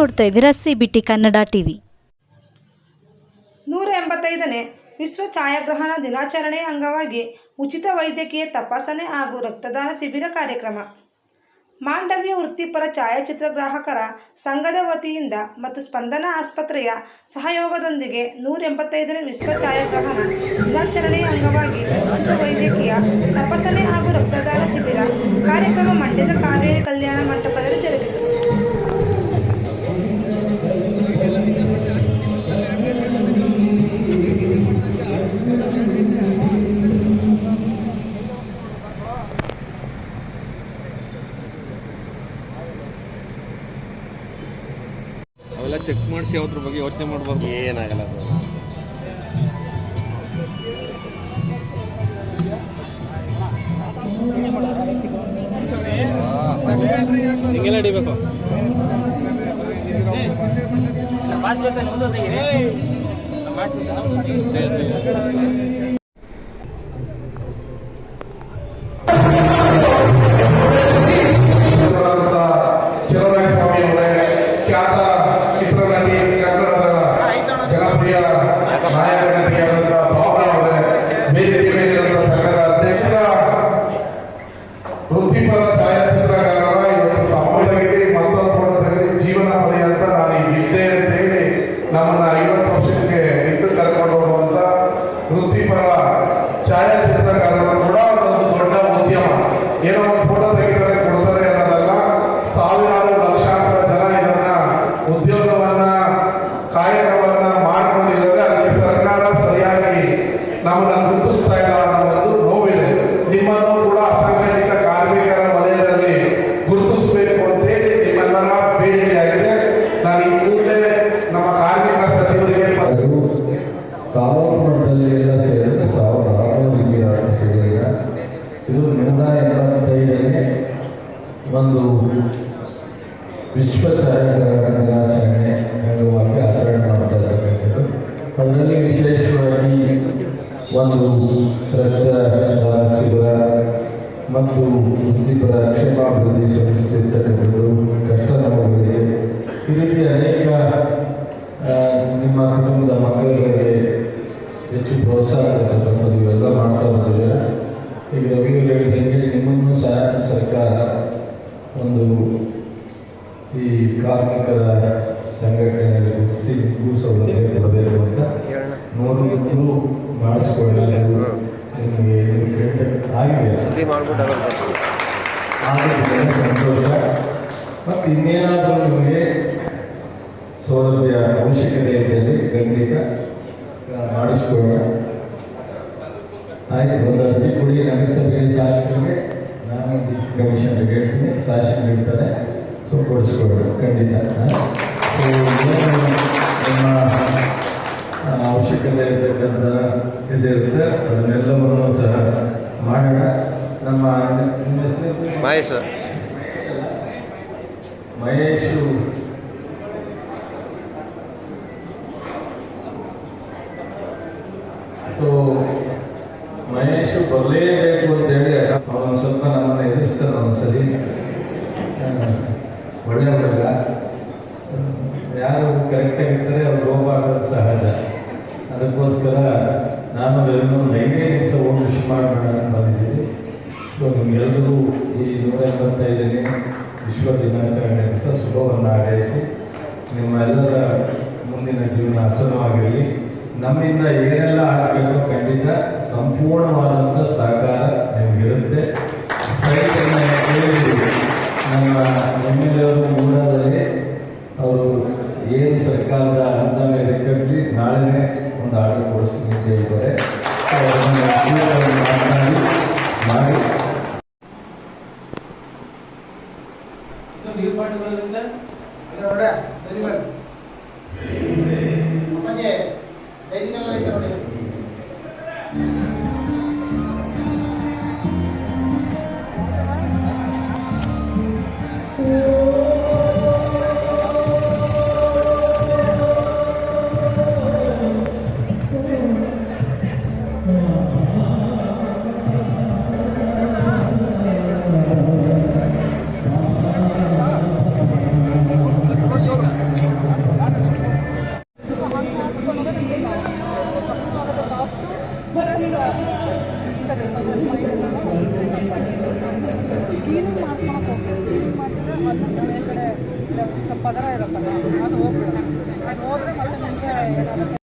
ನೋಡ್ತಾ ಇದ್ದೀರಾ C Kannada TV. ನೂರ ಎಂಬತ್ತೈದನೇ ವಿಶ್ವ ಛಾಯಾಗ್ರಹಣ ದಿನಾಚರಣೆಯ ಅಂಗವಾಗಿ ಉಚಿತ ವೈದ್ಯಕೀಯ ತಪಾಸಣೆ ಹಾಗೂ ರಕ್ತದಾನ ಶಿಬಿರ ಕಾರ್ಯಕ್ರಮ. ಮಾಂಡವ್ಯ ವೃತ್ತಿಪರ ಛಾಯಾಚಿತ್ರಗ್ರಾಹಕರ ಸಂಘದ ವತಿಯಿಂದ ಮತ್ತು ಸ್ಪಂದನ ಆಸ್ಪತ್ರೆಯ ಸಹಯೋಗದೊಂದಿಗೆ ನೂರ ಎಂಬತ್ತೈದನೇ ವಿಶ್ವ ಛಾಯಾಗ್ರಹಣ ದಿನಾಚರಣೆಯ ಅಂಗವಾಗಿ ಉಚಿತ ವೈದ್ಯಕೀಯ ತಪಾಸಣೆ ಹಾಗೂ ರಕ್ತದಾನ ಶಿಬಿರ ಕಾರ್ಯಕ್ರಮ ಮಂಡ್ಯದ ಕಾವೇರಿ ಕಲ್ಯಾಣ ಮಂಟಪದಲ್ಲಿ ಮಾಡಿಸಿ ಅದ್ರ ಬಗ್ಗೆ ಯೋಚನೆ ಮಾಡಬಾರ್ದು. ಏನಾಗಲ್ಲ ಅದು. ಹಿಂಗೆಲ್ಲ ಹಿಡಿಬೇಕು. ಚಿತ್ರರಂಗದ ಇದು ನೂರ ಎಂಬತ್ತೈದನೇ ಒಂದು ವಿಶ್ವ ಛಾಯಾಗ್ರಹಣ ದಿನಾಚರಣೆ ಅಂಗವಾಗಿ ಆಚರಣೆ ಮಾಡ್ತಾ ಇರ್ತಕ್ಕಂಥದ್ದು. ಅದರಲ್ಲಿ ವಿಶೇಷವಾಗಿ ಒಂದು ರಕ್ತ ಶಿಬಿರ ಮತ್ತು ವೃತ್ತಿಪರ ಕ್ಷೇಮಾಭಿವೃದ್ಧಿ ಸಂಸ್ಥಿರ್ತಕ್ಕಂಥದ್ದು ಕಷ್ಟ ನೋವುಗಳಿಗೆ ಈ ರೀತಿ ಅನೇಕ ನಿಮ್ಮ ಕುಟುಂಬದ ಮಕ್ಕಳಿಗೆ ಹೆಚ್ಚು ಪ್ರೋತ್ಸಾಹ ಇವೆಲ್ಲ ಮಾಡ್ತಾ ಬಂದಿದ್ದೀರ ಈಗ ರವಿ ಅವರು ಹೇಳಿದಂಗೆ ನಿಮ್ಮನ್ನು ಸಹ ಸರ್ಕಾರ ಒಂದು ಈ ಕಾರ್ಮಿಕರ ಸಂಘಟನೆಯಲ್ಲಿ ಗುರುತಿಸಿ ನಿಮಗೂ ಸೌಲಭ್ಯ ಕೊಡಬೇಕು ಅಂತ ನೂರು ನೀವು ಮಾಡಿಸ್ಕೊಳ್ಳಲು ನಿಮಗೆ ಆಗಿದೆ ಆಗಿದೆ ಸಂತೋಷ. ಮತ್ತು ಇನ್ನೇನಾದರೂ ನಿಮಗೆ ಸೌಲಭ್ಯ ಅವಶ್ಯಕತೆ ಇದ್ದಲ್ಲಿ ಖಂಡಿತ ಮಾಡಿಸ್ಕೊಳ್ಳೋಣ. ಆಯ್ತು ಒಂದು ಅರ್ಜಿ ಕೊಡಿ ನಗರಸಭೆಗೆ ಶಾಸಕರಿಗೆ ನಾನು ಕಮಿಷನರ್ಗೆ ಹೇಳ್ತೀನಿ ಶಾಸಕರು ಇರ್ತಾರೆ ಸೊ ಕೊಡಿಸ್ಕೊಳ್ಳೋಣ ಖಂಡಿತ ನಮ್ಮ ಅವಶ್ಯಕತೆ ಇರತಕ್ಕಂಥ ಇದಿರುತ್ತೆ ಅದನ್ನೆಲ್ಲವನ್ನು ಸಹ ಮಾಡೋಣ. ನಮ್ಮ ಮಹೇಶ್. ಮಹೇಶು. ನಿಮಗೆಲ್ಲರಿಗೂ ಈ ನೂರ ಎಂಬತ್ತೈದನೇ ವಿಶ್ವ ದಿನಾಚರಣೆ ದಿವಸ ಶುಭವನ್ನು ಹಾರೈಸಿ ನಿಮ್ಮೆಲ್ಲರ ಮುಂದಿನ ಜೀವನ ಹಸನವಾಗಿರಲಿ ನಮ್ಮಿಂದ ಏನೆಲ್ಲ ಆಗಬೇಕು ಖಂಡಿತ ಸಂಪೂರ್ಣವಾದಂಥ ಸಹಕಾರ ನಿಮಗಿರುತ್ತೆ. ಕೇಳಿದ್ದೀವಿ. ನಮ್ಮ ಎಂ ಎಲ್ ಎವರು ಮೂಡಾದಲ್ಲಿ ಅವರು ಏನು ಸರ್ಕಾರದ ಮೇಲೆ ಕಟ್ಟಲಿ ನಾಳೆನೇ ಒಂದು ಆರ್ಡರ್ ಕೊಡಿಸ್ತೀನಿ ഒരുപാട് ಮನೆ ಕಡೆ ಪದರ ಇರುತ್ತಲ್ಲ ಅದು ಹೋಗ್ಬಿಡುತ್ತೆ. ಅದು ಹೋದ್ರೆ ಮತ್ತೆ ನಿಮಗೆ